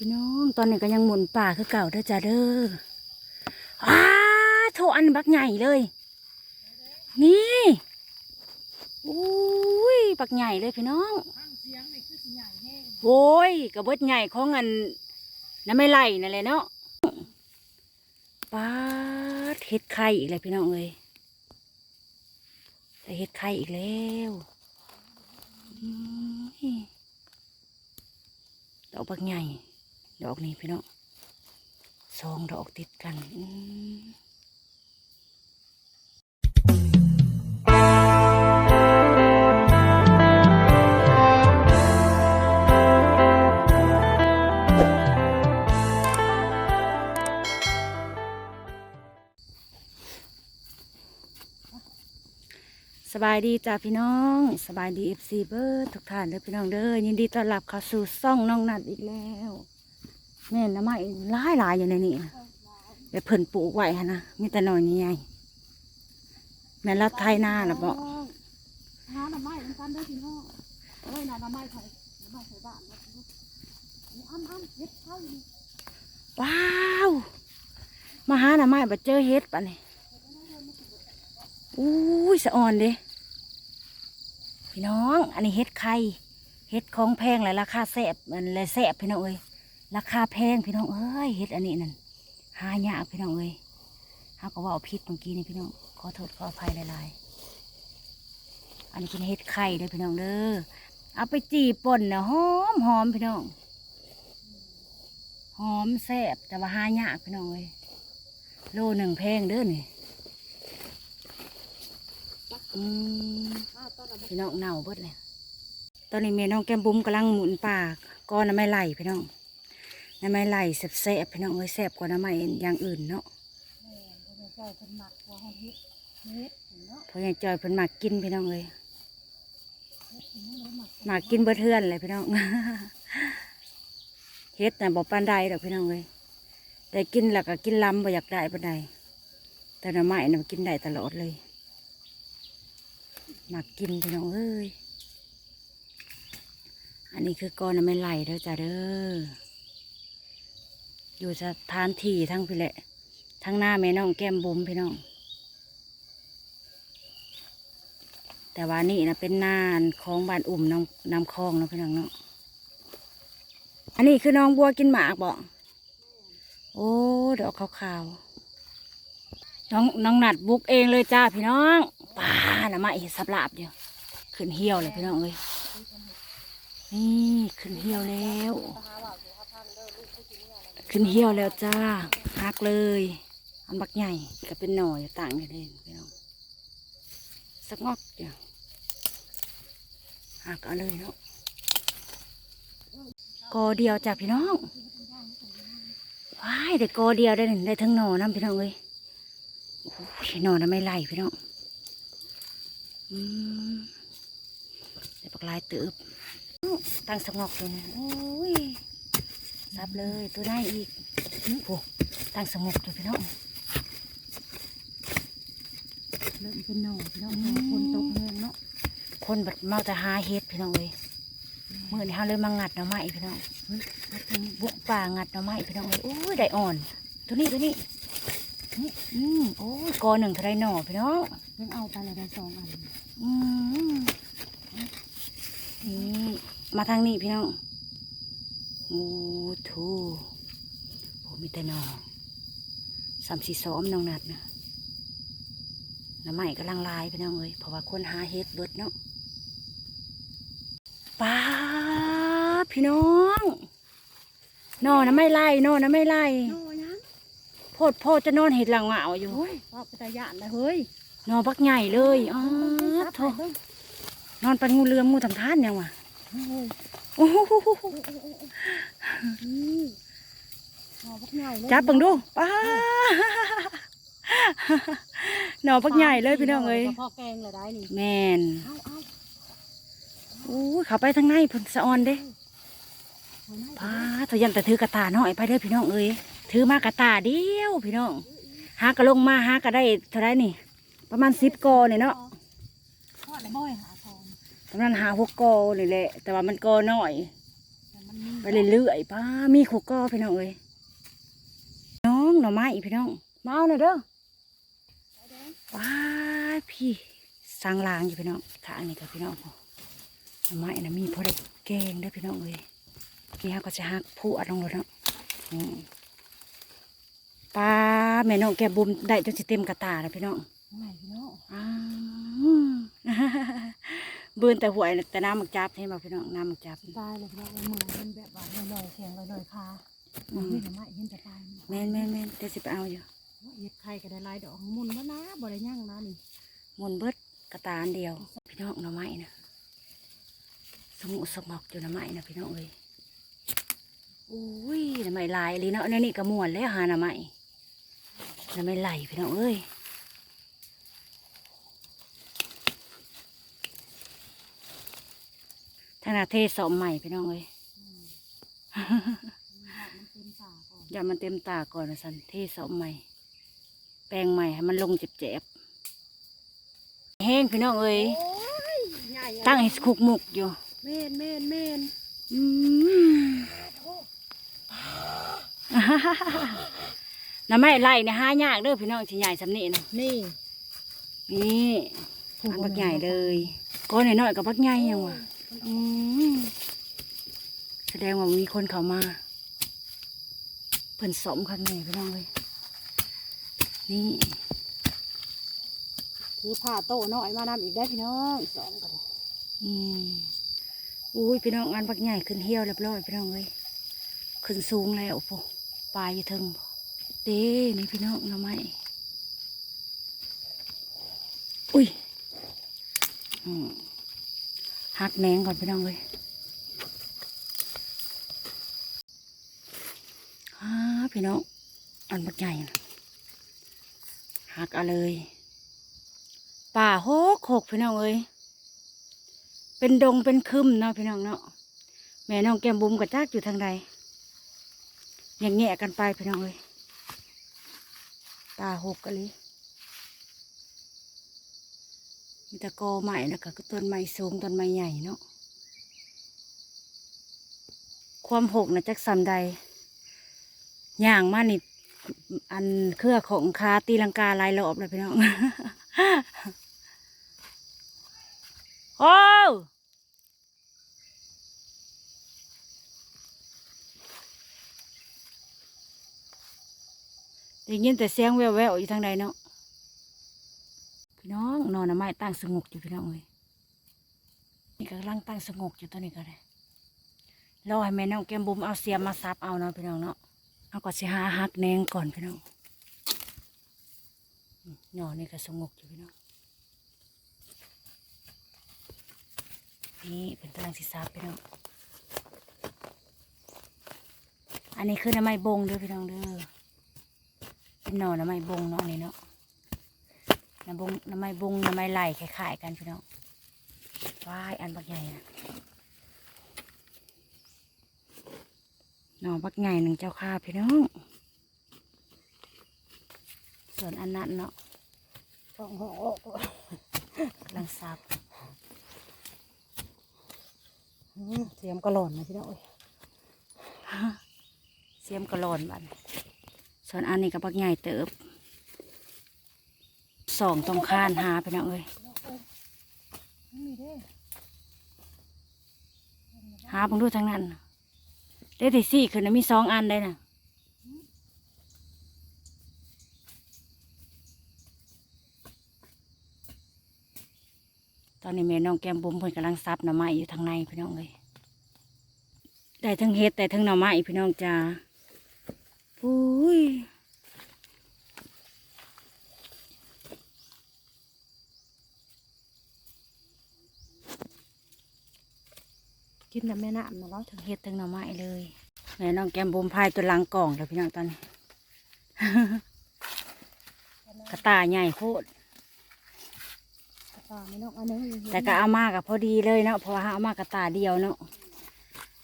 พี่น้องตอนนี้ก็ยังหมุนป่าคือเก่าเด้อจ้าเด้ออ้าโถอันบักใหญ่เลย นี่อุ้ยบักใหญ่เลยพี่น้องโอ้ยกระเบิดใหญ่ของอันน้ำไม่ไหลนั่นแหละเนาะป้าดเห็ดไข่อีกเลยพี่น้องเอ้ยเห็ดไข่อีกแล้วอืมดอกบักใหญ่ ดอกนี้พี่น้องสองดอกติดกันอืสบายดีจ้าพี่น้องสบายดีเอฟซีเบิร์ดทุกท่านเด้อพี่น้องเด้อยินดีต้อนรับเข้าสู่ซ่องน้องนัดอีกแล้ว แม่นน้ำไม้หลายหลายๆอยู่ในนี้นะแบบเพิ่นปลูกไว้ฮะนะมีแต่หน่อยนี้ไงแม่นรัดไทยหน้าหรอบอกหาหน่อไม้เหมือนกันเด้อพี่น้องเอ้ยน่ะหน่อไม้ไผหน่อไม้ไผบ้านนะพี่น้องนี่อ้ำอ้ำเฮ็ดไข่นี่ว้าวมาหาหน้ำไม้บัดเจอเฮ็ดปะนี่อุ้ยสะอ่อนเด้พี่น้อง อันนี้เฮ็ดไข่เฮ็ดของแพงหลายราคาแสบมันเลยแสบพี่น้องเอ้ย ราคาแพงพี่น้องเอ้ยเฮ็ดอันนี้นั่นหายากพี่น้องเอ้ยหาก็ว่าเอาพิษเมื่อกี้นี่พี่น้องขอโทษขออภัยหลายๆอันนี้เป็นเฮ็ดไข่เด้อพี่น้องเด้อเอาไปจีป่นนะหอมหอมพี่น้องหอมแซ่บแต่ว่าหายากพี่น้องเอ้ยโลหนึ่งแพงเด้อนี่พี่น้องเน่าเบิดเลยตอนนี้แม่น้องแก้มบุ้มกำลังหมุนปากก้อนไม้ไหลพี่น้อง น้ำไม้ไหลแซ่บๆพี่น้องเอ้ยแซ่บกว่าน้ำไม้อย่างอื่นเนาะแม่บ่ได้ใจเพิ่นมักว่าเฮาเฮ็ดเฮ็ดเนาะเพราะยังจอยเพิ่นมากกินพี่น้องเอ้ยเฮ็ดอันนี้บ่มักมากินเบิดเทือนเลยพี่น้องเฮ็ดน่ะบอกปานใดดอกพี่น้องเลยได้กินแล้วก็กินล้ำบ่อยากได้ปานใดแต่หน่อไม้น่ะกินได้ตลอดเลยมากินพี่น้องเอ้ย อันนี้คือกอนน่ะไม่ไหลเด้อจ้าเด้อ อยู่สถานที่ทั้งพี่แหละ ทั้งหน้าแม่น้องแก้มบุ๋มพี่น้อง แต่ว่านี่นะเป็นนานของบ้านอุ่มน้ำน้ำคลองเนาะพี่น้องเนาะ อันนี้คือน้องบัวกินหมากบอกโอ้ดอกขาวๆ น้องน้องหนัดบุกเองเลยจ้าพี่น้องป่าน่ะมาอีกสับลาบเดียว ขึ้นเหี่ยวเลยพี่น้องเอ้ยนี่ขึ้นเหี่ยวแล้ว ขึ้นเหี่ยวแล้วจ้าหักเลย อันบักใหญ่ก็เป็นหน่อยต่างกันเองพี่น้องสักงอกเดียวหักเอาเลยเนาะกอเดียวจ้ะพี่น้องว้ายแต่กอเดียวได้หนึ่งได้ทั้งหน่อน้ำพี่น้องเอ้ยโอ้ยหน่อน้ำไม่ไหลพี่น้องอืมได้ปักลายตืบตั้งสงอกเลยนะโอ้ย ซับเลยตัวได้อีกโอ้ตั้งสงบเลยพี่น้องเริ่มเป็นหน่อพี่น้องเพราะว่าคนตกแห้งเนาะคนบัดเมาแต่หาเฮ็ดพี่น้องเอ้ยเมื่อนี้เขาเลยมางัดหน่อไม้พี่น้องเฮ้ยแล้วตรงนี้บุกป่างัดหน่อไม้พี่น้องเอ้ยโอ้ยได้อ่อน ตัวนี้ตัวนี้นี่อืมโอ้ยกอหนึ่งเท่าไรหน่อพี่น้องเพิ่นเอาไปแล้วได้สองอันอืมนี่มาทางนี้พี่น้อง โอ้ทูโอ้มีแต่หน่อสามสี่สอมน้องนัดนะหน่อไม้กำลังลายพี่น้องเอ้ยเพราะว่าคนหาเฮ็ดเบิดเนาะป้าดพี่น้องหน่อนะไม่ไล่หน่อนะไม่ไล่หน่อยังโพดโพดจะนอนเห็ดหลังเหงาอยู่โอ้ยว่าไปตาย่านเลยเฮ้ยหน่อบักใหญ่เลยอ๋อซับโถไปเบิ่งนอนเป็นงูเหลือมงูทำท่านยังวะ โอ้ยโอ้โหนี่หน่อบักใหญ่เลยจับเบังดูป้าหน่อบักใหญ่เลยพี่น้องเอ้ยพ่อแกงเลยได้นี่แมนเอาเอาอู้ยเขาไปทางในผลสะออนเด้เอาหน่อยป้าทยันแต่ถือกระตาน้อยไปเด้อพี่น้องเอ้ยถือมากระตาเดียวพี่น้องหากระลงมาหากระได้เท่าไรนี่ ประมาณสิบกอเนี่ยเนาะทอดแล้วบ่อยหาทอง ประมาณหาหกกอนี่แหละ แต่ว่ามันกอน้อยแต่มันมีไปเรื่อยๆป้ามีขู่กอพี่น้องเอ้ยน้องหน่อไม้พี่น้องมาเอาหน่อยเด้อว้ายพี่สร้างลางอยู่พี่น้องข้างนี่กับพี่น้องพอหน่อไม้นะมีพอได้แกงได้อพี่น้องเอ้ยนี่ฮะก็จะหักผู้อัดลงรถเนาะอืมปลาแม่น้องแกบุมได้จนสิเต็มกระตาแล้วพี่น้องไหนพี่น้องอ้าวเบืนแต่หวยแต่น้ำมันจับให้มาพี่น้องน้ำมันจับตายเลยพี่น้องมือมันแบบว่าลอยๆแข็งลอยๆคาอืมนี่ทำไมเห็นแต่ตายแม่นแม่นแม่นเดี๋ยวสิไปเอาอยู่เห็ดไข่ก็ได้ลายดอกมุนวะนะบ่ได้ย่างนะนี่มนเบิดกระตาอันเดียว พี่น้องหน่อไม้นะสมุสมอกอยู่หน่อไม้นะพี่น้องเอ้ยอุ้ยหน่อไม้ลายเลยเนาะในนี่กระมวนแล้วหาหน่อไม้หน่อไม้ไหลพี่น้องเอ้ย ทางหนาเทศสมใหม่พี่น้องเอ้ยมันเต็มตาก่อนอย่ามันเต็มตาก่อนนะสันเทศมใหม่ แปลงใหม่ให้มันลงเจ็บๆแห้งพี่น้องเอ้ยโอ้ยใหญ่ตั้งให้คุกมุกอยู่เมนเมนเมนอืมน้ำไม่ไล่เนี่ยหายากเด้อพี่น้องที่ใหญ่สำนีนะนี่ นี่อันบักใหญ่เลยก้อนน้อยๆกับบักใหญ่ยังวะ อืมแสดงว่ามีคนเข้ามาเพิ่นสมข้างในพี่น้องเลยนี่ถือผ้าโต๊ะน้อยมานำอีกได้พี่น้องสองก็ได้อืมอุ้ยพี่น้องงานบักใหญ่ขึ้นเฮี้ยวเรียบร้อยพี่น้องเลยขึ้นสูงแล้วพอปลายอยู่เทึงเด้นี่พี่น้องหน่อไม้อุ้ยอืม หักแหนงก่อนพี่น้องเลยฮ่าพี่น้องอันบักใหญ่นะหักเอาเลยป่าโหกหกพี่น้องเอ้ยเป็นดงเป็นคึมเนาะพี่น้องเนาะแม่น้องแก้มบุ๋มกับจักอยู่ทางใดอย่างแง่กันไปพี่น้องเลยตาหกกันเลย มีแตะกอใหม่แล้วก็ต้นไม้สูงต้นไม้ใหญ่เนาะความหกนะจักสันใดย่างมานี่อันเครือของคาตีลังกาลายรอบเลยพี่น้องโอ้ได้ยินแต่เสียงแววๆอยู่ทางใดเนาะพี่น้อง อนนะไม้ตั้งสงบอยู่พี่น้องเอ้ยนี่ก็กำลังตั้งสงบอยู่ตอนนี้ก็ได้รอให้แม่น้องแก้มบุมเอาเสียมมาซับเอาเนาะพี่น้องเนาะเอาก็สิหาหักแนงก่อนพี่น้องอืมนอนนี่ก็สงบอยู่พี่น้องนี่เป็นกำลังสิซับพี่น้องอันนี้คือน้ำไม้บงเด้อพี่น้องเด้อเป็นหน่อน้ำไม้บงเนาะนี่เนาะ น้ำบงน้ำไม้บงน้ำไม้ไหลคล้ายๆกันพี่น้องว้ายอันบักใหญ่นะหน่อบักใหญ่หนึ่งเจ้าค่าพี่น้อง ส่วนอันนั้นเนาะสองหอกลังซับเสียมกระหล่อนนะพี่น้องเอ้ยเสียมกระโลอนบันส่วนอันนี้ก็บักใหญ่เติบ สองตรงข้านหาพี่น้องเอ้ยหาเพิ่งดูทางนั้นได้ที่สี่คือนะมีสองอันได้นะตอนนี้แม่น้องแก้มบุ๋มเพิ่นกำลังซับหน่อไม้อยู่ทางในพี่น้องเลยได้ทั้งเห็ดได้ทั้งหน่อไม้พี่น้องจ้าปุ้ย กินน้ำแม่น้ำนะเนาะทั้งเห็ดทั้งหน่อไม้เลยแม่น้องแก้มบุ๋มพายตัวหลังกล่องแล้วพี่น้องตอนนี้ กระตายใหญ่โคตรกระตาไม่น้องอันนึงแต่ก็เอามากับพอดีเลยเนาะเพราะว่าเอามากระตาเดียวเนาะ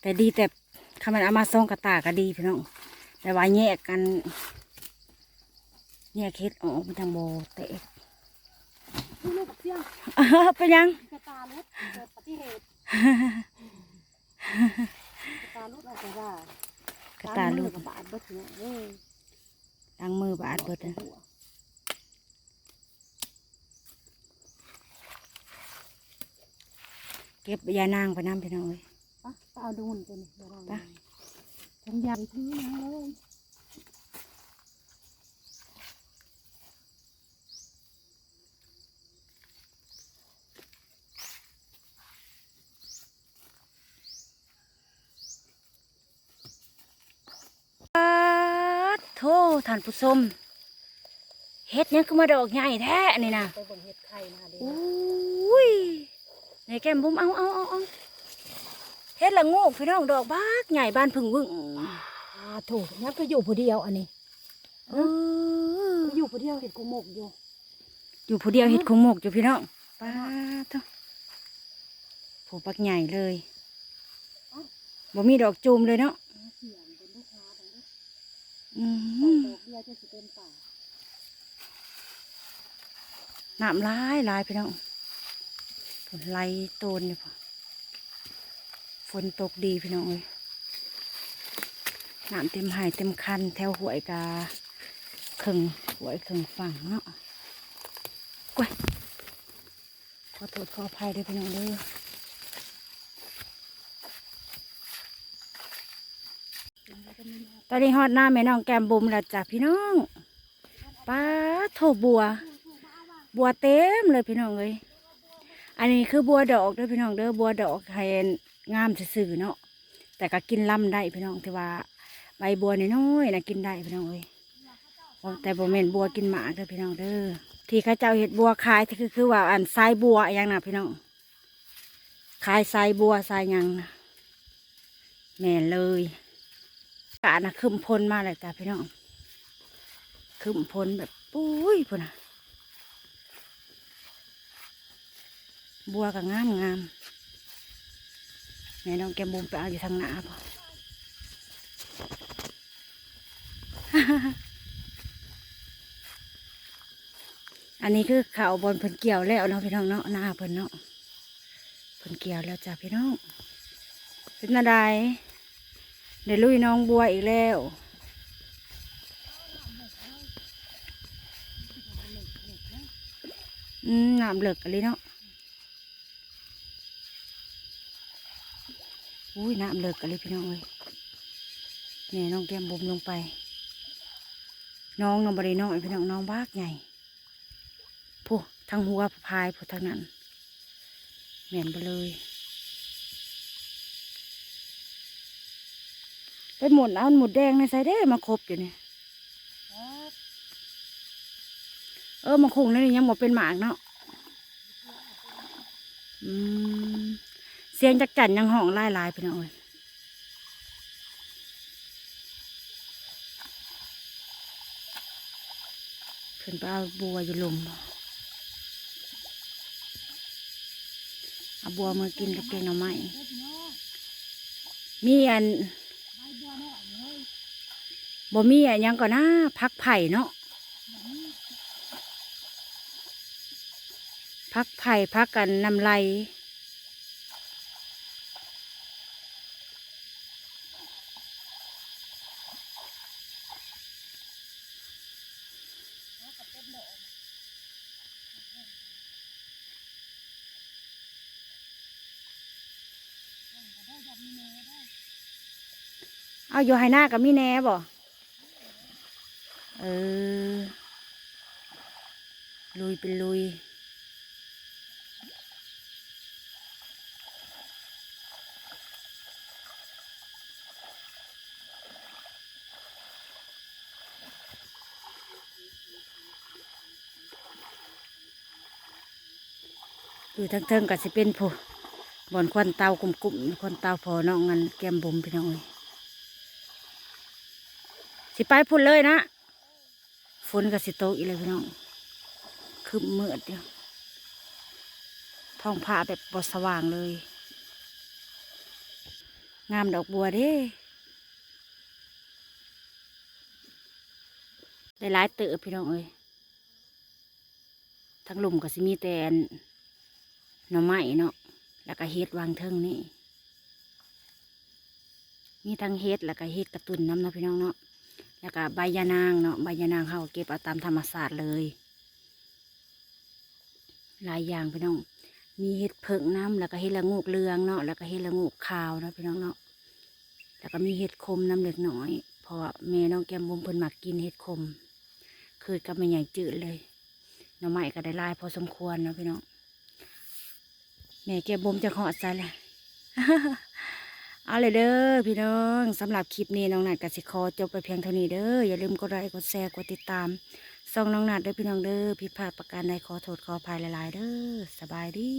แต่ดีแต่คำมันเอามาส่งกระตาก็ดีพี่น้องแต่ว่าแยกกันแยกเฮ็ดออกมันทางโบเตะลูกเสียงเป็นยังกระตาเล็ดเกิดปฏิเหตุกระ ตาลูกเราจะว่ากระตาลูกกับบาดเบิดเนาะเอ้ยล้างมือบาดเบิดนะเก็บยานางไปน้ำพี่น้องเอ้ยปะปะเอาดูนตัวนี้เดี๋ยวเราไปฉันอยากถือนะเลย ปาดโทท่านผู้ชมเฮ็ดหยังคือมาดอกใหญ่แท้นี่นะไปเบิ่งเห็ดไข่นะคะเดี๋ยวอุ้ยในแก้มบุ้มเอาเอาเอาเอาเฮ็ดละโงกพี่น้องดอกบากใหญ่บ้านพึ่งวึ่งอ่าถูกนี่คืออยู่ผู้เดียวอันนี้เออคืออยู่ผู้เดียวเห็ดกูหมกอยู่ อยู่ผู้เดียวเฮ็ดคงหมกอยู่พี่น้องป้าดเถอะผู้ปักใหญ่เลยบ่มีดอกจูมเลยเนาะ เสียงเป็นลูกค้าทั้งนี้ อืมดอกเดียจะสิเป็นป่าน้ำลายลายพี่น้องฝนไหลโตนเนี่ยพอฝนตกดีพี่น้องเอ้ยน้ำเต็มหายเต็มคัน แถวหวยกาครึ่งหวยครึ่งฝั่งเนาะกล้วยขอโทษขออภัยด้วยพี่น้องเด้อ ตอนนี้ฮอดหน้าแม่น้องแก้มบุมแล้วจ้ะพี่น้องป้าโถบัว บัวเต็มเลยพี่น้องเอ้ยอันนี้คือบัวดอกเด้อพี่น้องเด้อบัวดอกให้งามซื่อเนาะแต่ก็กินลำได้พี่น้องที่ว่าใบบัวน้อยๆนะกินได้พี่น้องเอ้ยแต่บ่แม่นบัวกินหมาเด้อพี่น้องเด้อที่เข้าเจ้าเห็ดบัวขายที่คือคือว่าอันทรายบัวอย่างน่ะพี่น้องขายทรายบัวทรายยังแม่เลย กะนะขึ้นพลมาเลยจ้ะพี่น้องขึ้นพลแบบปุ้ยพุ่นน่ะบัวก็งามงามแม่น้องแกมบุมไปเอาอยู่ทางหน้าพออันนี้คือข่าวบนเพิ่นเกี่ยวแล้วเนาะพี่น้องเนาะหน้าเพิ่นเนาะเพิ่นเกี่ยวแล้วจ้ะพี่น้องเป็นอะไร เดี๋ยวลุยน้องบัวอีกแล้ว อืมน้ำเหลือกกันเลยเนาะอุ้ยน้ำเลิกกันเลยพี่น้องเอ้ยนี่น้องแก้มบุมลงไป น้องน้องบริน้อยพี่น้องน้องบากใหญ่ผู้ทั้งหัวพายผู้ทั้งนั้นเหม็นไปเลย ไปหมดเอาหมดแดงในใส่ได้มาครบอยู่เนี่ยเออมาคุงนี่ยังหมดเป็นหมากเนาะอืมเสียงจักจันยังห้องไล่ลายๆพี่น้องเอ้ยขึ้นไปเอาบัวอยู่หลุมเอาบัวมากินกับแกงหน่อไม้มีอัน บ่มีอันหยังก่อนนะพักไผ่เนาะพักไผ่พักกันนำไรเอาอยู่ให้หน้ากับมีแหน่บ่ เออ ลุยเป็นลุย อยู่ทั้งเทิงก็สิเป็นผู้บ่อนควันเตากลุ่มๆควันเตาพอน้องงันแก้มบุมพี่น้องเอ้ยสิไปพุ่นเลยนะ ฝนก็สิตอีเลยพี่น้องคือเมืดเดียวท้องผ้าแบบบสว่างเลย งามดอกบัวเด้ได้หลายเติบพี่น้องเอ้ยทั้งหลุมก็สิมีแตนหน่อไม้เนาะแล้วก็เฮ็ดวางเทิงนี่มีทั้งเฮ็ดแล้วก็เฮ็ดกระตุนน้ำเนาะพี่น้องเนาะ แล้วก็ใบยานางเนาะใบยานางเขาเก็บเอาตามธรรมศาสตร์เลยหลายอย่างพี่น้อง มีเห็ดเผิงน้ำแล้วก็เห็ดละงูกเรืองเนาะแล้วก็เห็ดละงูกขาวเนาะพี่น้องเนาะแล้วก็มีเห็ดคมน้ำเล็กน้อย เพราะแม่น้องแก้มบุมเพิ่นมักกินเห็ดคมเคยกับแม่ใหญ่จืดเลยหน้องใหม่ก็ได้ลายพอสมควรเนาะพี่น้องแม่แก้มบุมจะขอใจเลย เอาเลยเด้อพี่น้องสำหรับคลิปนี้น้องนัดกับสิคอจบไปเพียงเท่านี้เด้ออย่าลืมกดไลค์กดแชร์กดติดตามส่องน้องนัดเด้อพี่น้องเด้อผิดพลาดประการใดขอโทษขออภัยหลายๆเด้อสบายดี